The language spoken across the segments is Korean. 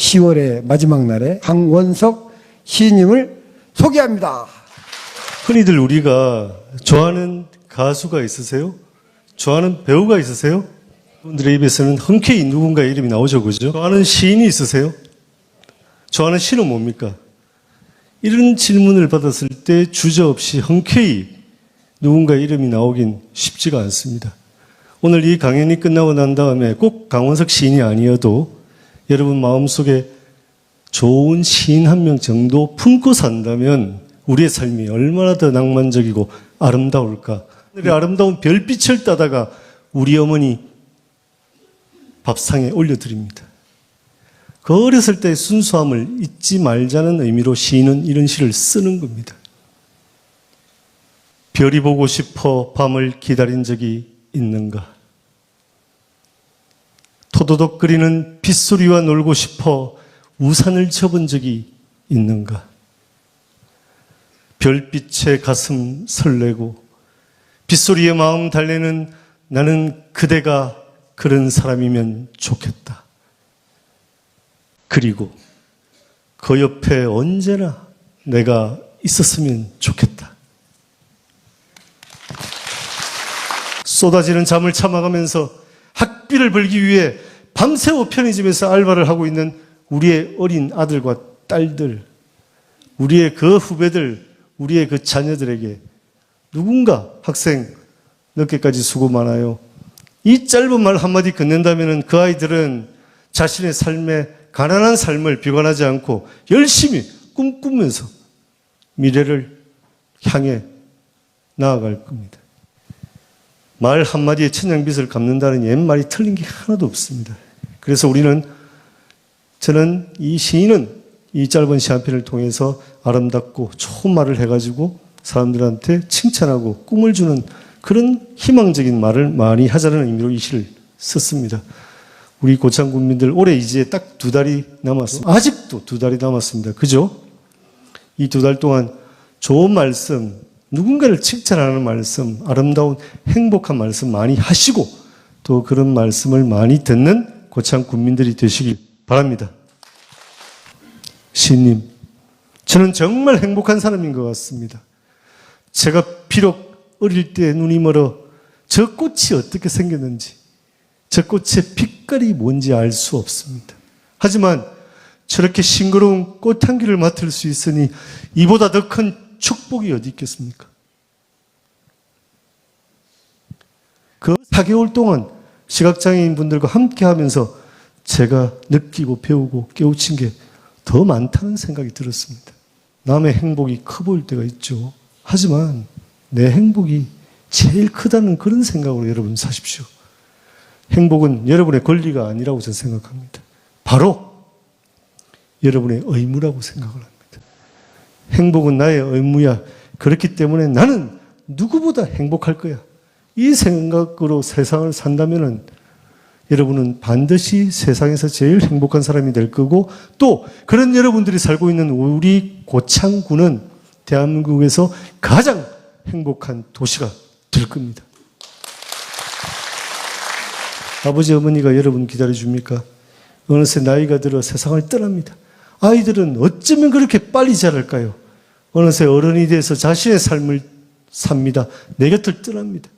10월의 마지막 날에 강원석 시인님을 소개합니다. 흔히들 우리가 좋아하는 가수가 있으세요? 좋아하는 배우가 있으세요? 분들의 입에서는 흔쾌히 누군가의 이름이 나오죠, 그죠? 좋아하는 시인이 있으세요? 좋아하는 시는 뭡니까? 이런 질문을 받았을 때 주저없이 흔쾌히 누군가의 이름이 나오긴 쉽지가 않습니다. 오늘 이 강연이 끝나고 난 다음에 꼭 강원석 시인이 아니어도 여러분 마음속에 좋은 시인 한 명 정도 품고 산다면 우리의 삶이 얼마나 더 낭만적이고 아름다울까. 하늘의 아름다운 별빛을 따다가 우리 어머니 밥상에 올려드립니다. 그 어렸을 때의 순수함을 잊지 말자는 의미로 시인은 이런 시를 쓰는 겁니다. 별이 보고 싶어 밤을 기다린 적이 있는가? 토도독거리는 빗소리와 놀고 싶어 우산을 접은 적이 있는가? 별빛에 가슴 설레고 빗소리에 마음 달래는 나는 그대가 그런 사람이면 좋겠다. 그리고 그 옆에 언제나 내가 있었으면 좋겠다. 쏟아지는 잠을 참아가면서 학비를 벌기 위해 밤새워 편의점에서 알바를 하고 있는 우리의 어린 아들과 딸들, 우리의 그 후배들, 우리의 그 자녀들에게 누군가 학생 늦게까지 수고 많아요. 이 짧은 말 한마디 건넨다면 그 아이들은 자신의 삶에 가난한 삶을 비관하지 않고 열심히 꿈꾸면서 미래를 향해 나아갈 겁니다. 말 한마디에 천냥빚을 갚는다는 옛말이 틀린 게 하나도 없습니다. 그래서 우리는 저는 이 시인은 이 짧은 시한 편을 통해서 아름답고 좋은 말을 해가지고 사람들한테 칭찬하고 꿈을 주는 그런 희망적인 말을 많이 하자는 의미로 이 시를 썼습니다. 우리 고창 국민들 올해 이제 딱 두 달이 남았습니다. 아직도 두 달이 남았습니다. 그죠? 이 두 달 동안 좋은 말씀, 누군가를 칭찬하는 말씀, 아름다운 행복한 말씀 많이 하시고 또 그런 말씀을 많이 듣는 고창 국민들이 되시길 바랍니다. 시님, 저는 정말 행복한 사람인 것 같습니다. 제가 비록 어릴 때 눈이 멀어 저 꽃이 어떻게 생겼는지, 저 꽃의 빛깔이 뭔지 알 수 없습니다. 하지만 저렇게 싱그러운 꽃향기를 맡을 수 있으니 이보다 더 큰 축복이 어디 있겠습니까? 그 4개월 동안 시각장애인 분들과 함께 하면서 제가 느끼고 배우고 깨우친 게 더 많다는 생각이 들었습니다. 남의 행복이 커 보일 때가 있죠. 하지만 내 행복이 제일 크다는 그런 생각으로 여러분 사십시오. 행복은 여러분의 권리가 아니라고 저는 생각합니다. 바로 여러분의 의무라고 생각을 합니다. 행복은 나의 의무야. 그렇기 때문에 나는 누구보다 행복할 거야. 이 생각으로 세상을 산다면은 여러분은 반드시 세상에서 제일 행복한 사람이 될 거고 또 그런 여러분들이 살고 있는 우리 고창군은 대한민국에서 가장 행복한 도시가 될 겁니다. 아버지 어머니가 여러분 기다려 줍니까? 어느새 나이가 들어 세상을 떠납니다. 아이들은 어쩌면 그렇게 빨리 자랄까요? 어느새 어른이 돼서 자신의 삶을 삽니다. 내 곁을 떠납니다.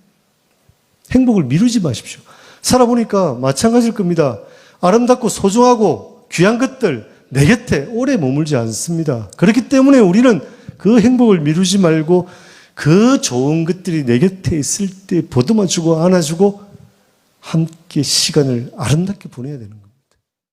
행복을 미루지 마십시오. 살아보니까 마찬가지일 겁니다. 아름답고 소중하고 귀한 것들 내 곁에 오래 머물지 않습니다. 그렇기 때문에 우리는 그 행복을 미루지 말고 그 좋은 것들이 내 곁에 있을 때 보듬어주고 안아주고 함께 시간을 아름답게 보내야 되는 겁니다.